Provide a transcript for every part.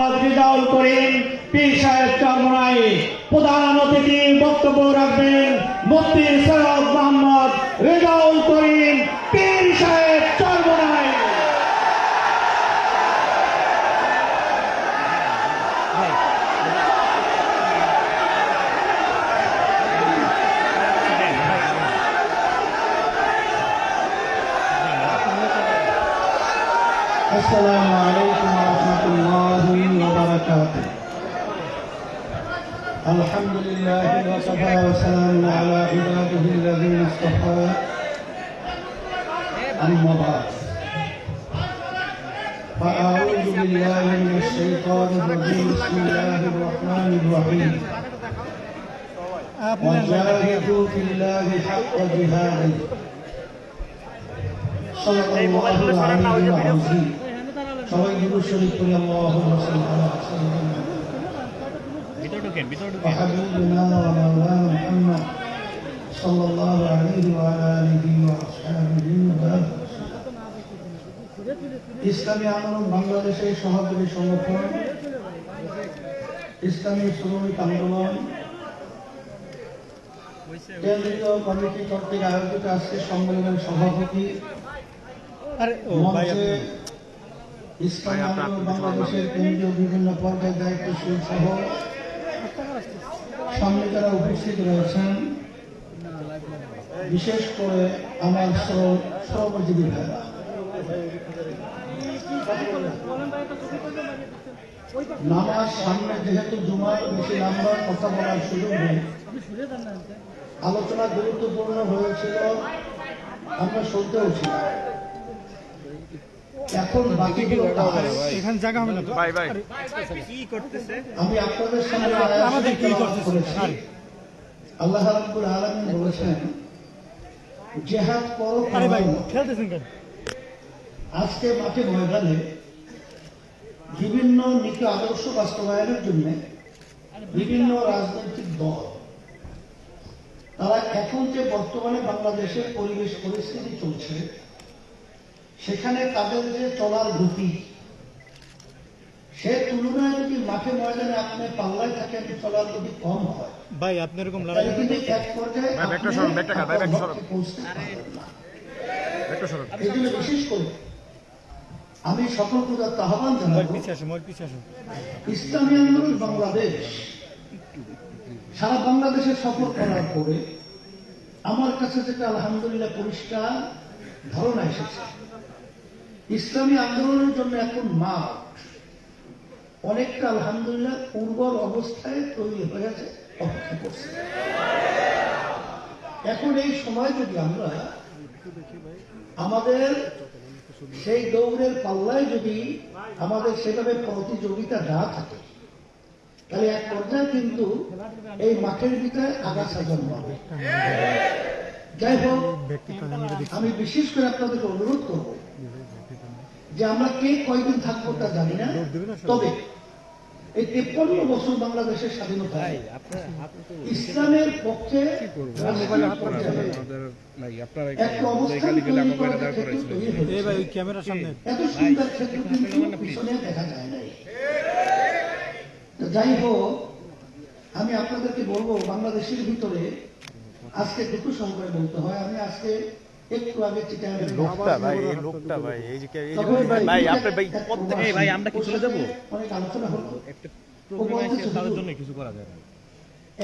রিজাউল করিম, পীর সাহেব চরমনাই, প্রধান অতিথি বক্তব্য রাখবেন মুফতি সৈয়দ মোহাম্মদ রেজাউল করিম, পীর সাহেব চরমনাই। আসসালামু আলাইকুম। وبركاته الحمد لله وكفى وسلام على عباده الذين اصطفى. أما بعد. فأعوذ بالله من الشيطان الرجيم. بسم الله الرحمن الرحيم. وجاهدوا في الله حق جهاده. صدق الله العلي العظيم. সবাই গুরু শরীফ করি আল্লাহুম্মা সাল্লি আলা সাইয়্যিদিনা ভিতরে ঢুকেন ভিতরে ঢুকেন وحبيبنا ومولانا محمد صلى الله عليه وعلى آله وأصحابه وبارك ইসলামী আন্দোলন বাংলাদেশের সহযোগী সংগঠন ইসলামী শ্রমিক আন্দোলন কেন্দ্রীয় কমিটি কর্তৃক আয়োজিত আজকে সম্মেলনের সভাপতি মঞ্চে ইসলামী আন্দোলন বাংলাদেশের কেন্দ্রীয় বিভিন্ন পর্যায়ে দায়িত্বশীল সহ সামনে যারা উপস্থিত রয়েছেন বিশেষ করে আমার শ্রম- ভাইরা। নামাজ সামনে যেহেতু জুমার বেশি লম্বা কথা বলার সুযোগ নেই। আলোচনা গুরুত্বপূর্ণ হয়েছিল আমরা শুনতেও ছিলাম। এখন বাকিগুলো এখানে জায়গা হবে না তো? ভাই ভাই। আমি আপনাদের সামনে আমাদের কি করতেছে? আল্লাহ রাব্বুল আলামিন বলেছেন জেহাদ করো আরে ভাই খেলতেছেন কেন? আজকে মাঠে ময়দানে বিভিন্ন নীতি আদর্শ বাস্তবায়নের জন্য বিভিন্ন রাজনৈতিক দল তারা এখন যে বর্তমানে বাংলাদেশের পরিবেশ পরিস্থিতি চলছে সেখানে তাদের যে চলার গতি সে তুলনায় যদি মাঠে ময়দানে আপনি পাল্লায় থাকেন চলার গতি কম হয়। ভাই আপনি এরকম লড়াই কিন্তু এক পর্যায়ে এই জন্য বিশেষ করে আমি সকল পূজার আহ্বান জানাব ইসলামী আন্দোলন বাংলাদেশ সারা বাংলাদেশে সফর করার পরে আমার কাছে যেটা আলহামদুলিল্লাহ পরিষ্কার ধারণা এসেছে। ইসলামী আন্দোলনের জন্য এখন মাঠ। অনেকটা আলহামদুলিল্লাহ পূর্বর অবস্থায় তৈরি হয়েছে অপেক্ষা করছে। এখন এই সময় যদি আমরা আমাদের সেই দৌড়ের পাল্লায় যদি আমাদের সেভাবে প্রতিযোগিতা না থাকে, তাহলে এক পর্যায়ে কিন্তু এই মাঠের ভিতরে আগাছা জন্মাবে। যাই হোক, আমি বিশেষ করে আপনাদেরকে অনুরোধ করব যে আমরা কে কয়দিন থাকব তা জানি না। তবে এই তেপ্পান্ন বছর বাংলাদেশের স্বাধীনতা। ইসলামের পক্ষে একটা অবস্থান এত সুন্দর ক্ষেত্র কিন্তু পিছনে দেখা যায় নাই। যাই হোক আমি আপনাদেরকে বলব বাংলাদেশের ভিতরে আজকে দুটো সংখ্যায় বলতে হয়। আমি আজকে একটু আগে লোকটা ভাই এই লোকটা ভাই এই যে এই যে তখন ভাই আপনি ভাই এক প্রত্যেক প্রবাসী, এই ভাই আমরা কি চলে সাথে অনেক আলোচনা হলো। একটা প্রোগ্রাম আছে তাদের জন্য কিছু করা যায়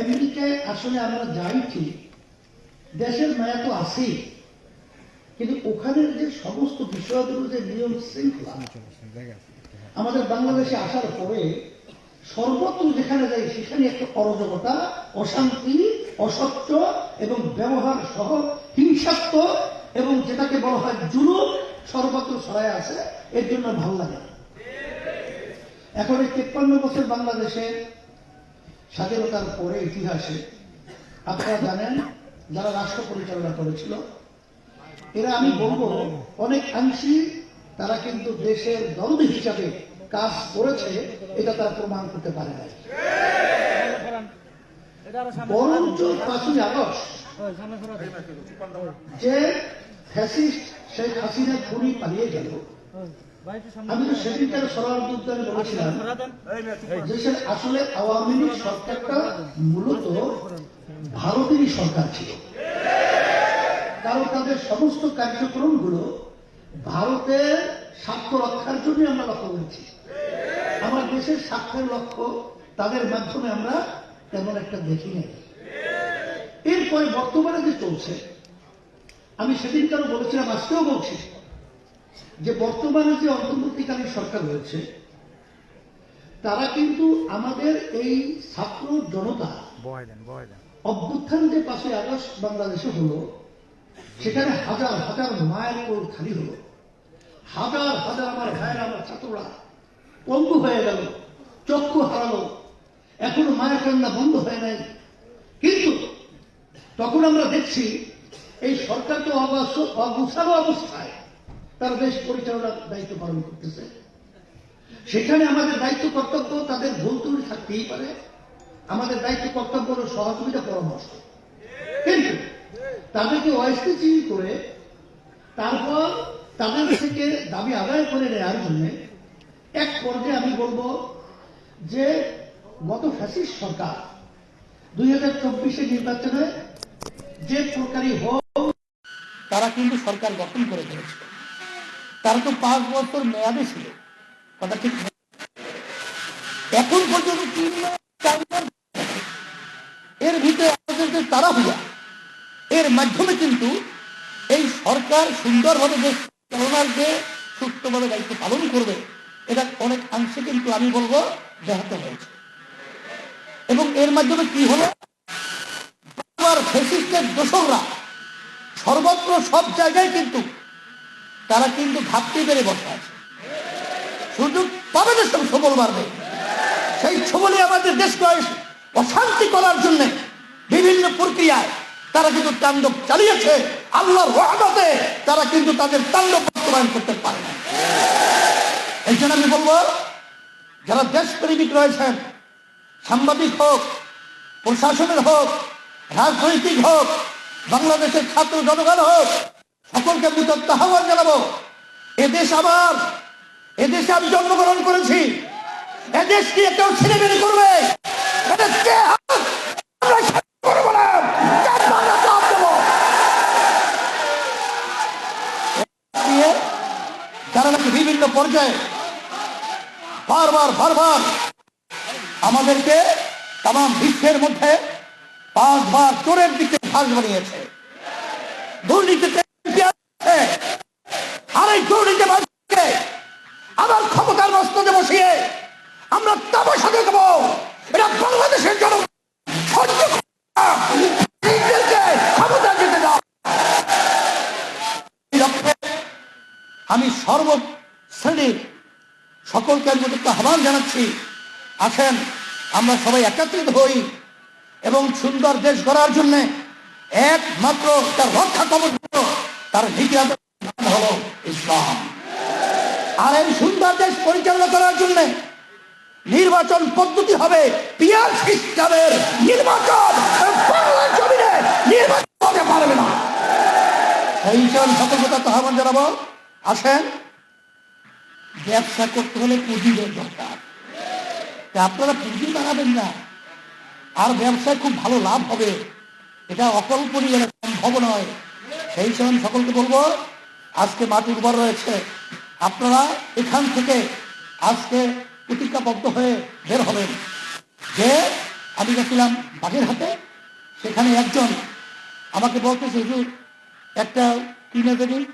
আমেরিকায় আসলে আমরা যাই ঠিক দেশের মায়া তো আছেই কিন্তু ওখানের যে সমস্ত বিষয়গুলো যে নিয়ম শৃঙ্খলা আমাদের বাংলাদেশে আসার পরে সর্বত্র যেখানে যাই সেখানে একটা অরাজকতা অশান্তি অসত্য এবং ব্যবহার সহ হিংসাত্মক এবং যেটাকে বলা হয় জুলুম সর্বত্র ছড়ায় আছে এর জন্য ভালো লাগে। এখন এই তেপ্পান্ন বছর বাংলাদেশের স্বাধীনতার পরে ইতিহাসে আপনারা জানেন যারা রাষ্ট্র পরিচালনা করেছিল এরা আমি বলব অনেক অংশী তারা কিন্তু দেশের দ্বন্দ্ব হিসাবে কাজ করেছে এটা তারা প্রমাণ করতে পারে না বরঞ্চ পাঁচই আগস্ট যে ফ্যাসিস্ট শেখ হাসিনা খুনি পালিয়ে গেল। আমি তো সেদিনকার সরার উদ্যানে বলেছিলাম দেশের আসলে আওয়ামী লীগ সরকারটা মূলত ভারতেরই সরকার ছিল। কারণ তাদের সমস্ত কার্যক্রমগুলো ভারতের স্বার্থ রক্ষার জন্য আমরা লক্ষ্য করেছি। আমার দেশের স্বার্থের লক্ষ্য তাদের মাধ্যমে আমরা তেমন একটা দেখি নাই। এরপরে বর্তমানে যে চলছে আমি সেদিনকারও বলেছিলাম আজকেও বলছি যে বর্তমানে যে অন্তর্বর্তীকালীন সরকার রয়েছে তারা কিন্তু আমাদের এই ছাত্র জনতা অভ্যুত্থান যে পাশে আগস্ট বাংলাদেশে হলো সেখানে হাজার হাজার মায়ের কোল খালি হলো। হাজার হাজার আমার ভাইয়ের আমার ছাত্ররা পঙ্গু হয়ে গেল চক্ষু হারালো এখনও মায়ের কান্না বন্ধ হয় নাই। কিন্তু তখন আমরা দেখছি এই সরকার তো অবাস- অগুছালো অবস্থায়। তার দেশ পরিচালনার দায়িত্ব পালন করতেছে। সেখানে আমাদের দায়িত্ব কর্তব্য তাদের ভুল ত্রুটি থাকতেই পারে। আমাদের দায়িত্ব কর্তব্য হলো সহযোগিতা পরামর্শ। কিন্তু তাদেরকে অস্থিতিশীল করে তারপর তাদের থেকে দাবি আদায় করে নেওয়ার জন্য এক পর্যায়ে আমি বলব যে গত ফ্যাসিস্ট সরকার দুই হাজার চব্বিশে নির্বাচনে যে সরকারি হোক, তারা কিন্তু সরকার গঠন করে দিয়েছে তারা তো পাঁচ বছর মেয়াদে ছিল। কথা ঠিক এখন পর্যন্ত তিন এর ভিতরে আমাদের যে তাড়াহুড়া এর মাধ্যমে কিন্তু এই সরকার সুন্দরভাবে দেশ চালনার যে সুস্থভাবে দায়িত্ব পালন করবে, এটা অনেক অংশে কিন্তু আমি বলব ব্যাহত হয়েছে। এবং এর মাধ্যমে কি হলো? বাংলার ফেসিস্টের দোসররা সর্বত্র সব জায়গায় কিন্তু তারা কিন্তু ঘাপটি বেড়ে বসে আছে। সুযোগ পাবে না সব সবল মারবে। সেই ছবলে আমাদের দেশকে অশান্তি করার জন্য বিভিন্ন প্রক্রিয়ায় তারা কিন্তু তাণ্ডব চালিয়েছে। আল্লাহর রহমতে তারা কিন্তু তাদের তাণ্ডব বাস্তবায়ন করতে পারে না। এই জন্য আমি বলব, যারা দেশপ্রেমিক রয়েছেন, সাংবাদিক হোক, প্রশাসনের হোক রাজনৈতিক হোক, বাংলাদেশের ছাত্র জনগণ হোক, সকলকে বিতর্ক আহ্বান জানাব। এদেশ আমার এদেশে আমি জন্মগ্রহণ করেছি। এদেশ নিয়ে কেউ ছেলে বেড়ে করবে? নাকি বিভিন্ন পর্যায়ে বারবার বারবার আমাদেরকে তাম বিশ্বের মধ্যে পাঁচবার চোরের দিকে ঘাস বানিয়েছে দুর্নীতিতে। আর এই দুর্নীতি আবার ক্ষমতার মস্তকে বসিয়ে আমরা তামাশা দেখব। এটা বাংলাদেশের জন সহ্য করবে না। নিজেদেরকে ক্ষমতা আমি সর্ব শ্রেণির সকলকে আহ্বান জানাচ্ছি। আসেন, আমরা সবাই একত্রিত হই। এবং সুন্দর দেশ গড়ার জন্য একমাত্র তার রক্ষা কবচ তার নীতি হলো ইসলাম। আর এই সুন্দর দেশ পরিচালনা করার জন্য নির্বাচন পদ্ধতি হবে পিয়ার সিস্টেমের নির্বাচন। নির্বাচন হতে পারবে না। এই হিসাবে সতর্কতা আহ্বান জানাব আসেন, ব্যবসা করতে হলে পুঁজির দরকার। আপনারা পুঁজি বাড়াবেন না। আর ব্যবসায় খুব ভালো লাভ হবে। এটা অকল্পনীয় সম্ভব নয়। সেই আমি সকলকে বলব, আজকে মাঠ উর্বর রয়েছে। আপনারা এখান থেকে আজকে প্রতিজ্ঞাবদ্ধ হয়ে বের হবেন। যে আমি গেছিলাম বাগের হাতে সেখানে একজন আমাকে বলতেছে, হুজুর, একটা কিনে দেবেন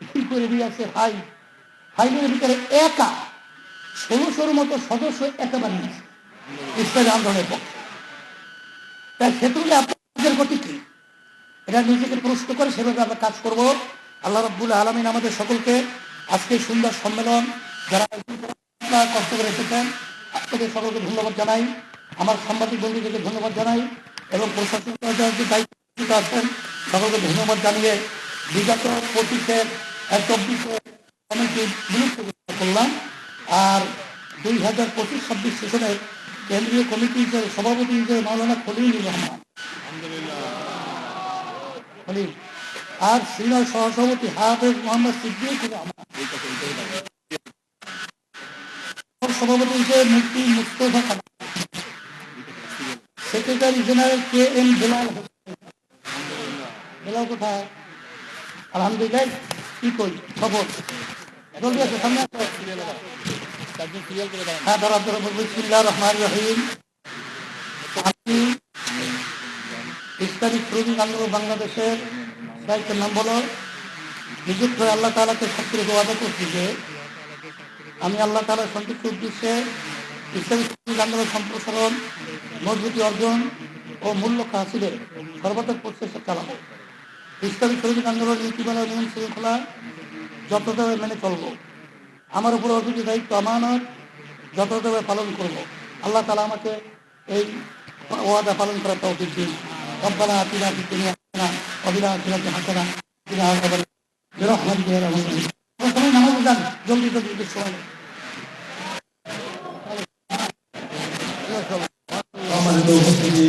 কি করে দিয়ে আছে হাই, হাইলের ভিতরে একা ষোলোশোর মতো সদস্য একা বানিয়েছে ইসলামী আন্দোলনের পক্ষে। তাই ক্ষেত্রে আপনাদের গতি কি? এটা নিজেকে প্রশ্ন করে সেভাবে আমরা কাজ করব। আল্লাহ রব্বুল আলমিন আমাদের সকলকে আজকে সুন্দর সম্মেলন যারা কষ্ট করে এসেছেন, আপনাদের সকলকে ধন্যবাদ জানাই। আমার সাংবাদিক বন্ধুদেরকে ধন্যবাদ জানাই এবং প্রশাসন যারা যে দায়িত্ব আছেন, সকলকে ধন্যবাদ জানিয়ে বিগত পঁচিশের চব্বিশে কমিটি বিলুপ্ত করলাম, আর দুই হাজার পঁচিশ ছাব্বিশ সেশনের কেন্দ্রীয় কমিটি হিসেবে সভাপতি হিসেবে মাওলানা খলিলুর রহমান। খলিল আর সিনিয়র সহসভাপতি হাফেজ মোহাম্মদ সিদ্দিকুর রহমান। সভাপতি হিসেবে Mufti Mustafa Kamal secretary general K M Belal Belal কোথায়? আলহামদুলিল্লাহ কি কই? খবর? সামনে হ্যাঁ ধরা ধরা শ্রমিক আন্দোলন বাংলাদেশের দায়িত্বের নাম বলো। নিযুক্ত হয়ে আল্লাহ তালাকে সক্রিয় ওয়াদা করছি যে, আমি আল্লাহ তালার সন্তুষ্ট উদ্দেশ্যে ইসলামী শ্রমিক আন্দোলন সম্প্রসারণ, মজবুতি অর্জন ও মূল্য হাসিলের সর্বাত্মক প্রচেষ্টা চালাবো। ইসলামী শ্রমিক আন্দোলন নীতিমালা নিয়ম শৃঙ্খলা যথাযথভাবে মেনে চলবো। আমার উপর অর্পিত দায়িত্ব আমানত যথাযথভাবে পালন করব। আল্লাহ তালা আমাকে এই ওয়াদা পালন করার তৌফিক দিন। রব্বানা আতিনা দুনিয়া হাসানা সবাই নামাজ জলদি জলদি সময় নেই। উপস্থিতি